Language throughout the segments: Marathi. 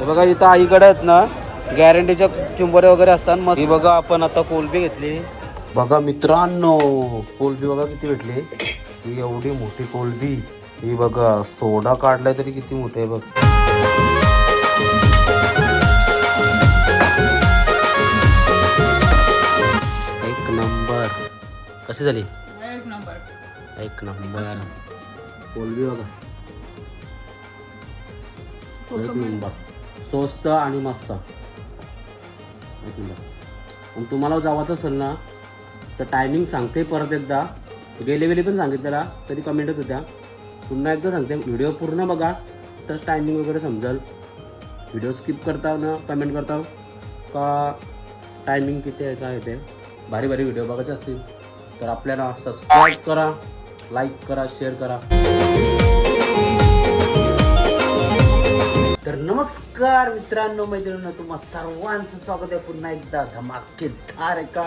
हे बघा इथं आईकडे आहेत ना गॅरंटीच्या चिंबोरे वगैरे असतात. मग ही बघा आपण आता कोलबी घेतली. बघा मित्रांनो कोलबी बघा किती भेटली. ही एवढी मोठी कोलबी. ही बघा सोडा काढलाय तरी किती मोठी आहे बघ. एक नंबर. कशी झाली? एक नंबर. एक नंबर. कोलबी बघा. एक नंबर. स्वस्त आणि मस्त. एक आणि तुम्हाला जावाचं असेल ना तर टायमिंग सांगते परत एकदा. गेले वेळी पण सांगितलेला तरी कमेंटच होत्या. पुन्हा एकदा सांगते व्हिडिओ पूर्ण बघा तर टायमिंग वगैरे समजेल. व्हिडिओ स्किप करता ना कमेंट करता. का टायमिंग किती आहे काय ते भारी भारी व्हिडिओ बघायचे असतील. तर आपल्याला सबस्क्राईब करा लाईक करा शेअर करा. तर नमस्कार मित्रांनो मैत्रिणींनो तुम्हा सर्वांचं स्वागत आहे. पुन्हा एकदा धमाकेदार एका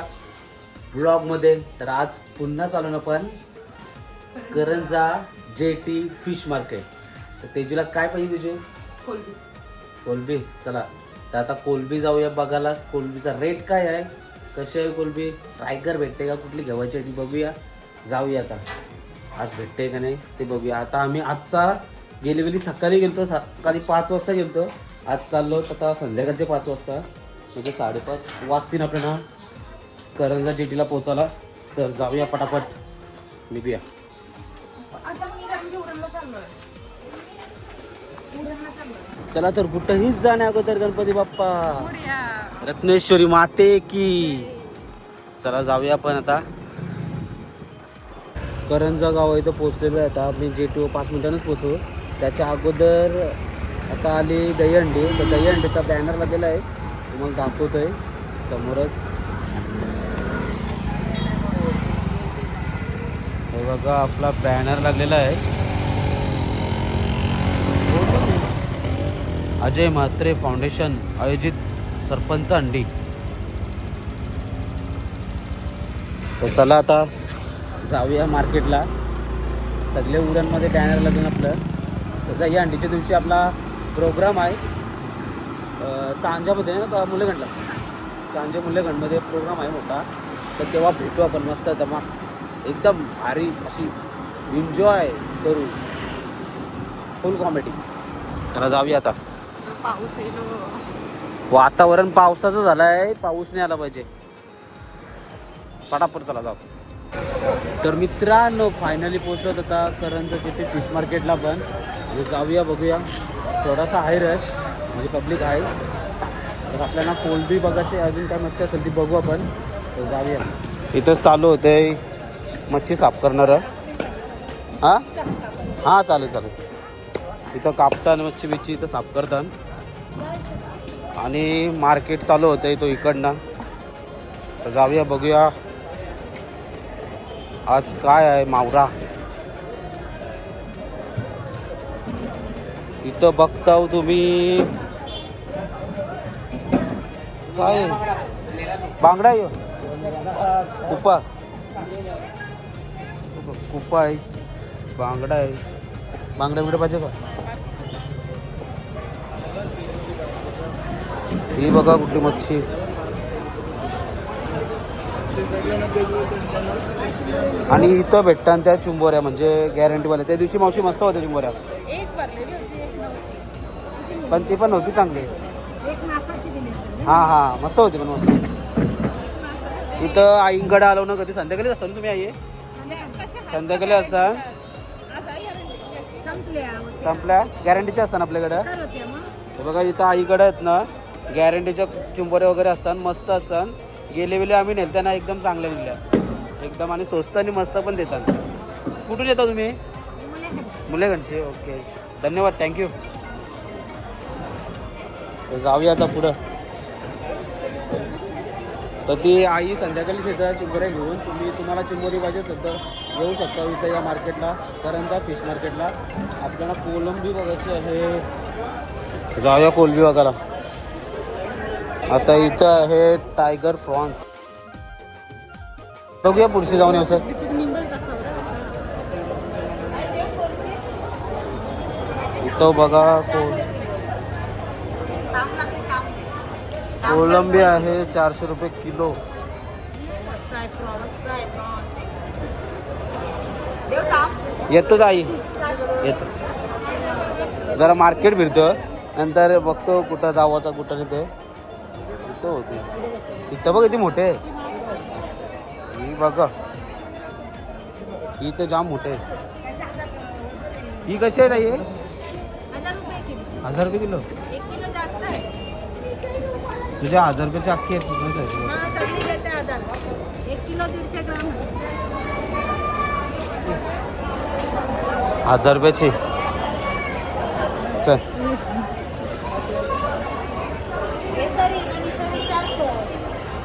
ब्लॉगमध्ये तर आज पुन्हा चालू ना पण करंजा जे टी फिश मार्केट. तर तेजूला काय पाहिजे तुझे कोलबी. कोलबी. चला तर आता कोलबी जाऊया बघायला. कोलबीचा रेट काय आहे? कशी आहे कोलबी? टायगर भेटते का कुठली? घ्यावायची आहे ती बघूया. जाऊया आता. आज भेटते का नाही ते बघूया. आता आम्ही आजचा गेली वेळी सकाळी गेलतो सकाळी पाच वाजता गेलतो. आज चाललो आता संध्याकाळचे पाच वाजता. म्हणजे साडेपाच वाजतील आपल्याला. करंजा जेटीला पोचायला तर जाऊया पटापट. निघूया. चला तर कुठंहीच जाण्या अगोदर गणपती बाप्पा. रत्नेश्वरी माते की. चला जाऊया आपण आता. करंजा गाव इथं पोचलेलो आहे आता. मी जे टू पाच मिनिटांनीच पोचू त्याच्या अगोदर आता आली दहीहंडी. तर दहीहंडीचा बॅनर लागलेला आहे. तुम्हाला आहे समोरच. हे बघा आपला बॅनर लागलेला आहे. अजय म्हात्रे फाउंडेशन आयोजित सरपंच अंडी. तर चला आता जाऊया मार्केटला सगळे उड्यांमध्ये बॅनर लागून आपलं. तर या अंडीच्या दिवशी आपला प्रोग्राम आहे. चांजामध्ये ना का मुलेगंडला. चांजे मुलेगंडमध्ये प्रोग्राम आहे मोठा. तर तेव्हा भेटू आपण मस्त. तेव्हा एकदम भारी अशी एन्जॉय करू. फुल कॉमेडी चला जाऊया आता. पाऊस वातावरण पावसाचं झालं आहे पाऊस नाही आला पाहिजे. पटापट चला जाऊ. तर मित्रांनो फायनली पोचलो आता करंज तिथे फिश मार्केटला पण. जाऊया बघूया. थोडासा आहे रश म्हणजे पब्लिक आहे. तर आपल्याला कोलबी बघायची अजून काय मच्छी असेल ती बघू आपण. तर जाऊया. इथंच चालू होते मच्छी साफ करणारं. हां? हां चालेल चालेल. इथं कापतात मच्छी बिच्छी इथं साफ करतात आणि मार्केट चालू होतं आहे तो इकडनं. तर जाऊया बघूया. आज काय आहे मावरा? इथं बघता तुम्ही. काय? बांगडा आहे कुपा. कुपा आहे. बांगडा आहे. बांगडा बिगडा पाहिजे का? ही बघा कुठली मच्छी. आणि इथं भेटतात त्या चुंबोऱ्या म्हणजे गॅरंटीवाल्या त्या दिवशी मावशी मस्त होत्या चुंबोऱ्या. पण ती पण नव्हती चांगली. हां हां. मस्त होती पण मस्त. इथं आईंकडे आलो ना कधी? संध्याकाळीच असतो ना तुम्ही आई? संध्याकाळी. असता? संपल्या. गॅरंटीच्या असतात आपल्याकडं? हे बघा इथं आईकडे आहेत ना. गॅरंटीच्या चिंबोऱ्या वगैरे असतात मस्त असतात. गेले वेळी आम्ही नेलत्या ना एकदम चांगल्या नेल्या एकदम आणि स्वस्त आणि मस्त पण देतात. कुठून येता तुम्ही? मुलेगंजचे ओके. धन्यवाद. थँक्यू जाऊया आता पुढं. तर ती आई संध्याकाळी शेतात चिंबोऱ्या घेऊन तुम्ही तुम्हाला चिंबोरी पाहिजे तर येऊ शकता इथं या मार्केटला करंजा फिश मार्केटला. आपल्याला कोलंबी बघायची आहे. जाऊया कोलंबी बघायला. आता इथं आहे टायगर प्रॉन्स. बघूया पुढची जाऊन येऊ सर इथं बघा कोण कोलंबी आहे चारशे रुपये किलो. येतो आई? येतो. जरा मार्केट फिरतो नंतर बघतो कुठं जावाचा कुठं नाही ते. इथं होते. इथं बघ किती मोठे. आहे ही बघा. ही तर जाम मोठे. आहे ही कशी आहे ताई? हजार रुपये किलो. तुझ्या हजार रुपयाची अख्खी आहे पूर्ण size. हा सगळी घेते हजार एक किलो दीडशे ग्राम हजार रुपयाची. चल. हे तरी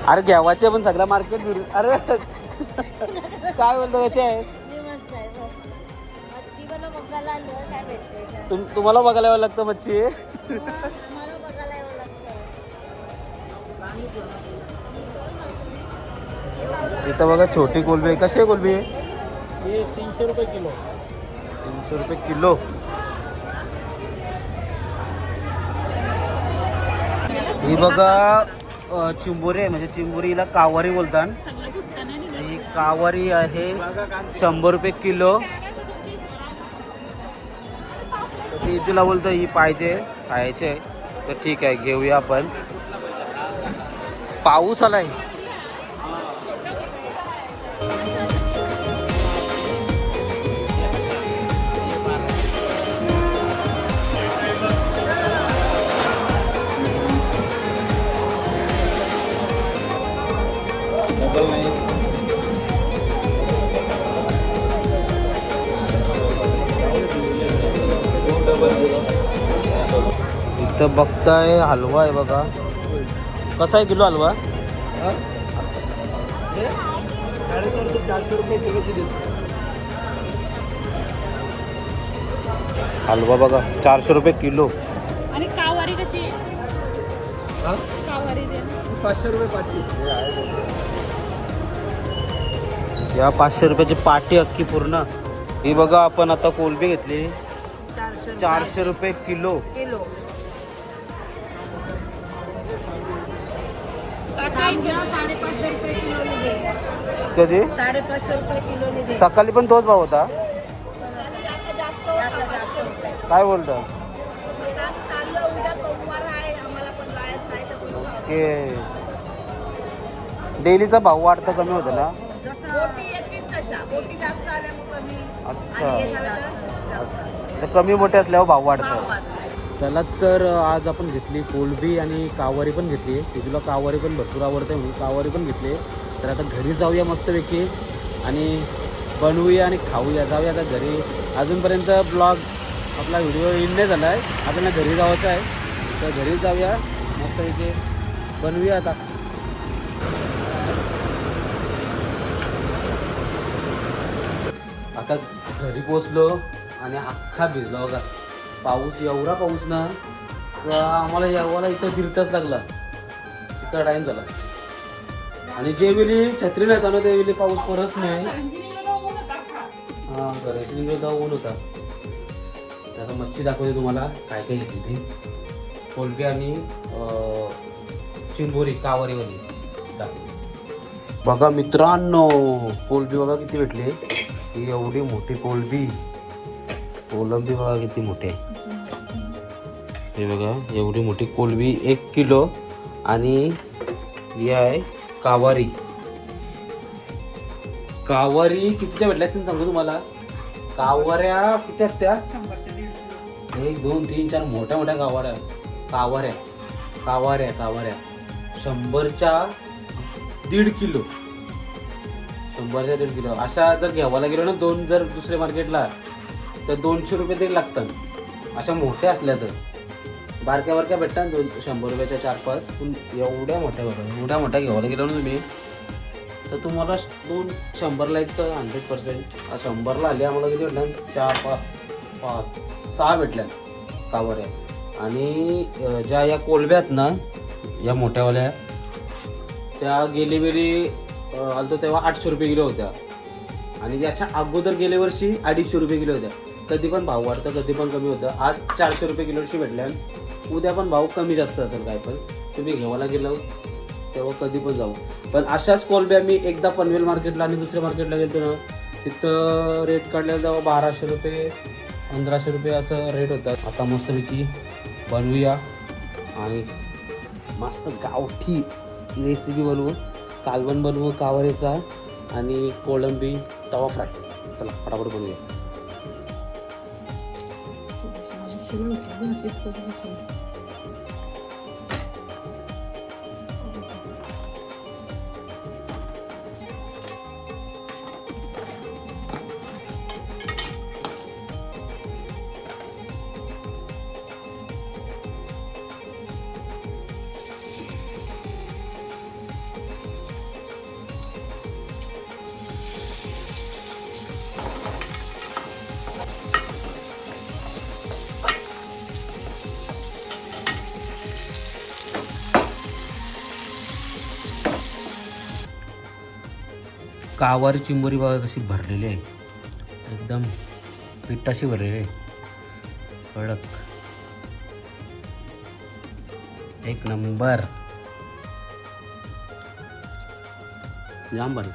अरे घेवाचे पण सगळं मार्केट अरे काय बोलतो कसे आहेस? मी मस्त आहे बस. मच्छी मला बघायला आलो काय भेटते तुम तुम्हाला बघायला यावं लागतं मच्छी. इथं बघा छोटी कोलबी आहे. कशी आहे कोलबी? हे तीनशे रुपये किलो. तीनशे रुपये किलो. ही बघा चिंबोरी आहे. म्हणजे चिंबोरीला कावारी बोलतात. ही कावारी आहे शंभर रुपये किलो. ती तुला बोलतो ही पाहिजे. खायचे. तर ठीक आहे घेऊया आपण. पाऊस आलाय. इथं बघताय हलवा आहे बघा. कसा आहे किलो हलवा? चारशे रुपये हलवा बघा चारशे रुपये किलो. आणि कावारी कशी? कावारी दे. पाचशे रुपये पाठी या पाचशे रुपयाची पाटी अख्खी पूर्ण. ही बघा आपण आता कोलबी घेतली. चारशे चारशे रुपये किलो. किलो. साडेपाचशे रुपये किलो दे. कधी? साडेपाचशे रुपये किलो दे. सकाळी पण तोच भाव होता? काय बोलता? चाललो उद्या सोमवार आहे. आम्हाला पण जायचं आहे तर ओके. डेलीचा भाव वाढतं कमी होतं ना? अच्छा. कमी मोठे असल्यावर भाव वाढतं. चला तर आज आपण घेतली कोलबी आणि कावारी पण घेतली. तुला कावारी पण भरपूर आवडते म्हणून कावारी पण घेतली. तर आता घरी जाऊया मस्तपैकी आणि बनवूया आणि खाऊया. जाऊया आता घरी. अजूनपर्यंत ब्लॉग आपला व्हिडिओ इन नाही झाला आहे आपल्याला घरी जायचं आहे. तर घरी जाऊया. मस्तपैकी बनवूया आता. आता घरी पोचलो आणि अख्खा भिजला बघा. पाऊस एवढा पाऊस ना आम्हाला यावाला इथं फिरताच लागला. इतका टाईम झाला. आणि जे वेळी छत्री नाही ना त्यावेळी पाऊस परस नाही. हा घराची निघत ऊन होता. त्याचा मच्छी दाखवते तुम्हाला काय काय घेतली ती. कोलबी आणि चिंबोरी कावरीवाली दाखवते. बघा मित्रांनो कोलबी बघा किती भेटली. ही एवढी मोठी कोलबी. कोलंबी बघा किती मोठी आहे. हे बघा एवढी मोठी कोलबी एक किलो आणि ही आहे कावारी. कावारी कितीच्या भेटल्या असतील सांगू तुम्हाला? कावऱ्या किती असत्या? एक दोन तीन चार मोठ्या मोठ्या कावाऱ्या. कावाऱ्या. कावाऱ्या कावाऱ्या. शंभरच्या दीड किलो. शंभरच्या दीड किलो. अशा जर घ्यावायला गेलो ना दोन जर दुसऱ्या मार्केटला तर दोनशे रुपये तरी लागतात. अशा मोठ्या असल्या तर. बारक्या बारक्या भेटतात दोन शंभर रुपयाच्या चार पाच. पण एवढ्या मोठ्या भेटतात एवढ्या मोठ्या घ्यायला गेलो ना तुम्ही तर तुम्हाला दोन शंभरला एक तर हंड्रेड पर्सेंट शंभरला आली आम्हाला किती भेटल्या चार पाच पाच सहा भेटल्या कावऱ्या आणि ज्या या कोलब्यात आहेत ना या मोठ्यावाल्या त्या गेली वेळी आलतो तेव्हा आठशे रुपये किलो होत्या. आणि याच्या अगोदर गेल्या वर्षी अडीचशे रुपये किलो होत्या. कधी पण भाव वाढतं कधी पण कमी होतं. आज चारशे रुपये किलोची भेटल्या उद्या पण भाव कमी जास्त असेल काय पण. तुम्ही घेवायला गेलो तेव्हा कधी पण जाऊ. पण अशाच कोलब्या मी एकदा पनवेल मार्केटला आणि दुसऱ्या मार्केटला गेलो ना तिथं रेट काढलेला तेव्हा बाराशे रुपये पंधराशे रुपये असं रेट होता. आता मस्तपैकी बनवूया. आणि मस्त गावठी रेसिपी बनवू. कालवण बनवू कावरेचा आणि कोळंबी तवा फ्राय. चला फटाफट बनवूया. що нам зробити після कावारी चिंबोरी बघा कशी भरलेली आहे. एकदम पिठाशी भरलेली आहे. कडक. एक नंबर. जाम भारी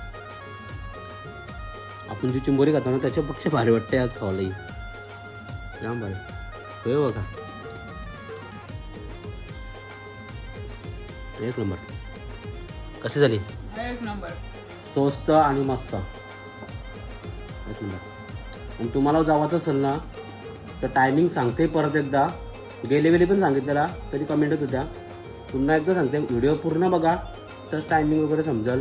आपण जी चिंबोरी खातो ना त्याच्यापेक्षा भारी वाटते आज खावालाही जाम भारी होय बघा. एक नंबर. कशी झाली? एक नंबर. स्वस्त आणि मस्त. एक आणि तुम्हाला जावाचं असेल ना तर टायमिंग सांगते परत एकदा. गेले वेळी पण सांगितलेला तरी कमेंट होत्या. पुन्हा एकदा सांगते व्हिडिओ पूर्ण बघा तर टायमिंग वगैरे समजाल.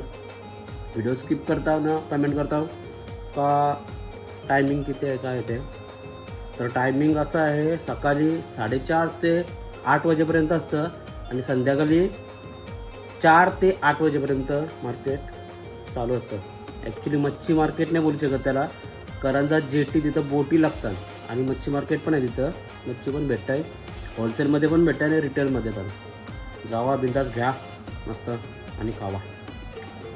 व्हिडिओ स्किप करता ना कमेंट करता का टायमिंग किती आहे काय येते तर टायमिंग असं आहे सकाळी साडेचार ते आठ वाजेपर्यंत असतं आणि संध्याकाळी चार ते आठ वाजेपर्यंत मार्केट चालू असतं. ॲक्च्युली मच्छी मार्केट नाही बोलू शकत त्याला. करंजा जेटी तिथं बोटी लागतात. आणि मच्छी मार्केट पण आहे तिथं. मच्छी पण भेटत आहे होलसेलमध्ये पण भेटत आहे आणि रिटेलमध्ये पण. जावा बिंदास घ्या. मस्त. आणि खावा.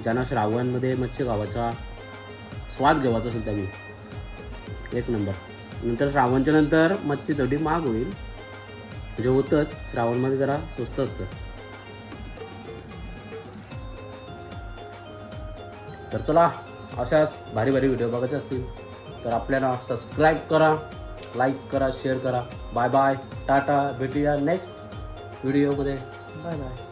ज्यांना श्रावणमध्ये मच्छी खावाचा स्वाद घेवायचा असेल त्यांनी. एक नंबर. नंतर श्रावणच्या नंतर मच्छी थोडी महाग होईल. म्हणजे होतंच श्रावणमध्ये जरा स्वस्त असतं. तर चला अशाच भारी भारी व्हिडिओ बघायचे असतील तर आपल्याला सबस्क्राईब करा लाईक करा शेअर करा. Bye bye tata. भेटूया नेक्स्ट व्हिडिओमध्ये बाय बाय